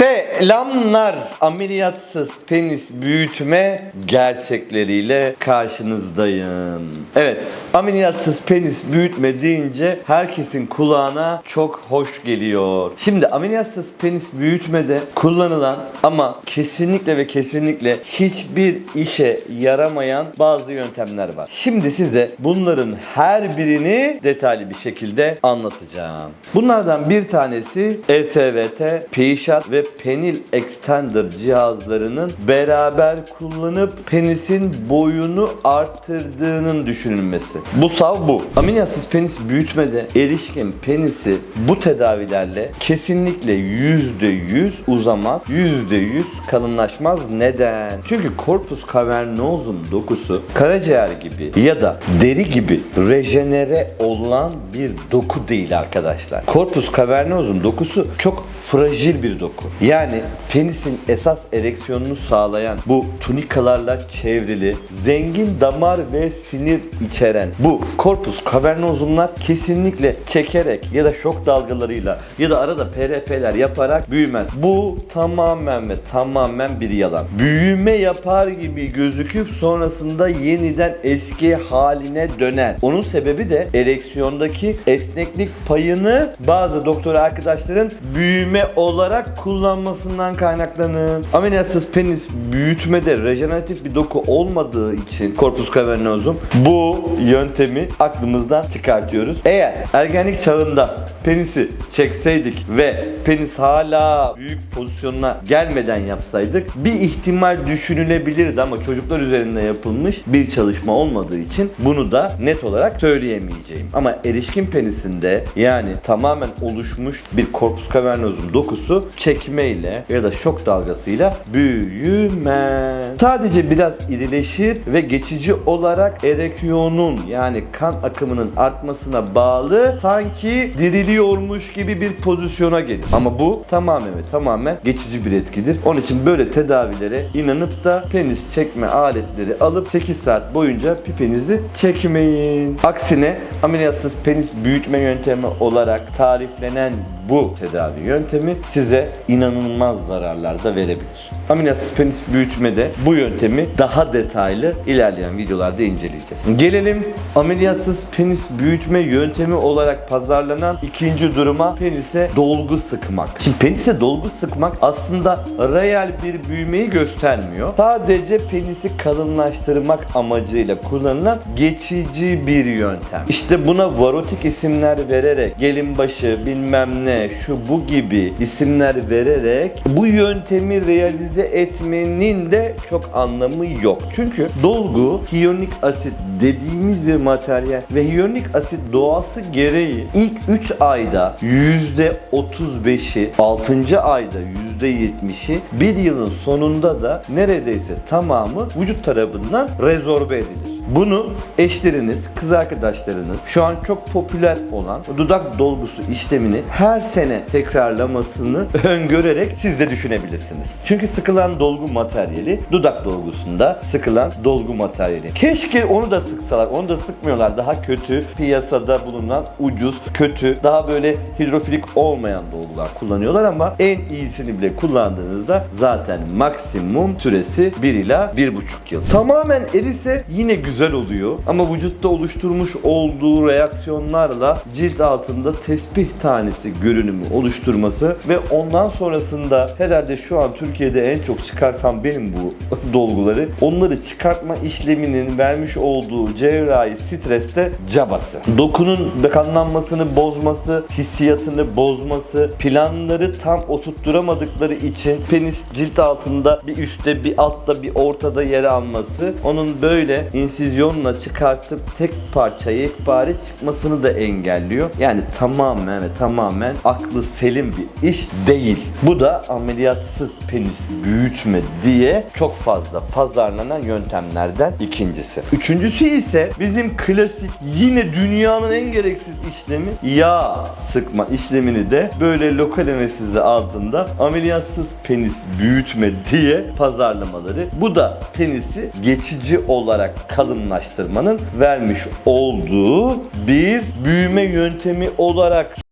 Selamlar. Ameliyatsız penis büyütme gerçekleriyle karşınızdayım. Evet, ameliyatsız penis büyütme deyince herkesin kulağına çok hoş geliyor. Şimdi ameliyatsız penis büyütmede kullanılan ama kesinlikle ve kesinlikle hiçbir işe yaramayan bazı yöntemler var. Şimdi size bunların her birini detaylı bir şekilde anlatacağım. Bunlardan bir tanesi ESVT, P-Shot ve Penil Extender cihazlarının beraber kullanıp penisin boyunu arttırdığının düşünülmesi. Bu sav bu. Ameliyatsız penis büyütmede erişkin penisi bu tedavilerle kesinlikle %100 uzamaz, %100 kalınlaşmaz. Neden? Çünkü korpus cavernosum dokusu karaciğer gibi ya da deri gibi rejenere olan bir doku değil arkadaşlar. Korpus cavernosum dokusu çok fragil bir doku. Yani penisin esas ereksiyonunu sağlayan bu tunikalarla çevrili, zengin damar ve sinir içeren bu korpus cavernosumlar kesinlikle çekerek ya da şok dalgalarıyla ya da arada PRP'ler yaparak büyümez. Bu tamamen ve tamamen bir yalan. Büyüme yapar gibi gözüküp sonrasında yeniden eski haline döner. Onun sebebi de ereksiyondaki esneklik payını bazı doktor arkadaşların büyüme olarak kullanmasından kaynaklanır. Ameliyatsız penis büyütmede rejeneratif bir doku olmadığı için korpus cavernosum bu yöntemi aklımızdan çıkartıyoruz. Eğer ergenlik çağında penisi çekseydik ve penis hala büyük pozisyonuna gelmeden yapsaydık bir ihtimal düşünülebilirdi ama çocuklar üzerinde yapılmış bir çalışma olmadığı için bunu da net olarak söyleyemeyeceğim. Ama erişkin penisinde yani tamamen oluşmuş bir korpus cavernosum dokusu çekmeyle ya da şok dalgasıyla büyümez. Sadece biraz irileşir ve geçici olarak ereksiyonun yani kan akımının artmasına bağlı sanki diriliyormuş gibi bir pozisyona gelir. Ama bu tamamen ve tamamen geçici bir etkidir. Onun için böyle tedavilere inanıp da penis çekme aletleri alıp 8 saat boyunca pipenizi çekmeyin. Aksine ameliyatsız penis büyütme yöntemi olarak tariflenen bu tedavi yöntemi size inanılmaz zararlar da verebilir. Ameliyatsız penis büyütmede bu yöntemi daha detaylı ilerleyen videolarda inceleyeceğiz. Gelelim ameliyatsız penis büyütme yöntemi olarak pazarlanan ikinci duruma penise dolgu sıkmak. Şimdi penise dolgu sıkmak aslında real bir büyümeyi göstermiyor. Sadece penisi kalınlaştırmak amacıyla kullanılan geçici bir yöntem. İşte buna varotik isimler vererek gelin başı bilmem ne şu bu gibi isimler vererek bu yöntemi realize etmenin de çok anlamı yok. Çünkü dolgu hyaluronik asit dediğimiz bir materyal ve hyaluronik asit doğası gereği ilk 3 ayda %35'i 6. ayda %70'i bir yılın sonunda da neredeyse tamamı vücut tarafından rezorbe edilir. Bunu eşleriniz, kız arkadaşlarınız şu an çok popüler olan dudak dolgusu işlemini her sene tekrarlamasını öngörerek siz de düşünebilirsiniz. Çünkü sıkılan dolgu materyali dudak dolgusunda sıkılan dolgu materyali. Keşke onu da sıksalar. Onu da sıkmıyorlar. Daha kötü piyasada bulunan ucuz, kötü, daha böyle hidrofilik olmayan dolgular kullanıyorlar ama en iyisini bile kullandığınızda zaten maksimum süresi 1 ila 1,5 yıl. Tamamen erise yine güzel oluyor ama vücutta oluşturmuş olduğu reaksiyonlarla cilt altında tesbih tanesi görünümü oluşturması ve ondan sonrasında herhalde şu an Türkiye'de en çok çıkartan benim bu dolguları. Onları çıkartma işleminin vermiş olduğu cerrahi streste cabası. Dokunun kanlanmasını bozması, hissiyatını bozması, planları tam oturtturamadıkları için penis cilt altında bir üstte bir altta bir ortada yer alması onun böyle insizyonla çıkartıp tek parça yekpare çıkmasını da engelliyor. Yani tamamen ve tamamen aklı selim bir iş değil. Bu da ameliyatsız penis büyütme diye çok fazla pazarlanan yöntemlerden ikincisi. Üçüncüsü ise bizim klasik yine dünyanın en gereksiz işlemi yağ sıkma işlemini de böyle lokal anestezi altında ameliyatsız penis büyütme diye pazarlamaları. Bu da penisi geçici olarak kalınlaştırmanın vermiş olduğu bir büyüme yöntemi olarak